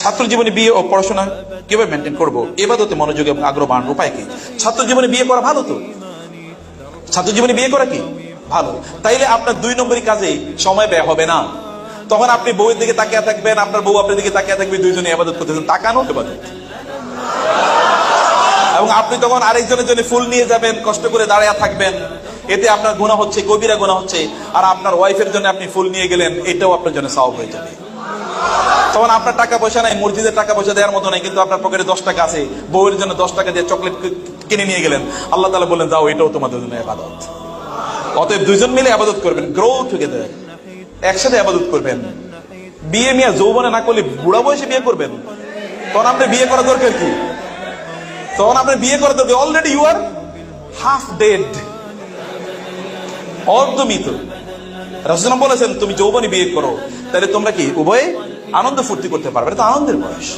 ছাত্র জীবনে বিয়ে ও পড়াশোনা কীভাবে মেনটেন করব? এবাদতে মনোযোগ এবং আগ্রহ বাড়ানোর উপায় কি? ছাত্র জীবনে বিয়ে করা ভালো তো? ছাত্র জীবনে বিয়ে করা কি? ভালো। তাইলে আপনার দুই নম্বরই কাজে সময় ব্যয় হবে না। তখন আপনি বউয়ের দিকে তাকিয়ে থাকবেন, আপনার বউ আপনার দিকে তাকিয়ে থাকবে, দুইজনে আবাদত করতেছেন তাকানো এবাদত? এবং আপনি তখন আরেকজনের জন্য ফুল নিয়ে যাবেন, কষ্ট করে দাঁড়িয়ে থাকবেন। এতে আপনার গুণা হচ্ছে কবিরা গুণা হচ্ছে। আর আপনার ওয়াইফের জন্য আপনি ফুল নিয়ে গেলেন, এটাও আপনার জন্য সওয়াব হয়ে যাবে। তখন আপনার টাকা পয়সা নাই, মসজিদের টাকা পয়সা দেওয়ার মতো নাই, কিন্তু আপনার পকেটে দশ টাকা আছে। বউয়ের জন্য দশ টাকা দিয়ে চকলেট কিনে নিয়ে গেলেন। আল্লাহ তালা বললেন, যাও, এটাও তোমাদের জন্য আবাদত। অতএব দুইজন মিলে আবাদত করবেন গ্রো টুগেদার একসাথে আবাদত করবেন। বিয়ে মিয়া যৌবনে না করলে বুড়া বয়সে বিয়ে করবেন। তখন আপনার বিয়ে করা দরকার কি? তখন আপনার বিয়ে করা দরকার already you are half dead অর্ধমিত। রাসুলাম বলেছেন, তুমি যৌবনে বিয়ে করো, তাহলে তোমরা কি, উভয়ে আনন্দ ফুর্তি করতে পারবে এটা তো আনন্দের বয়স।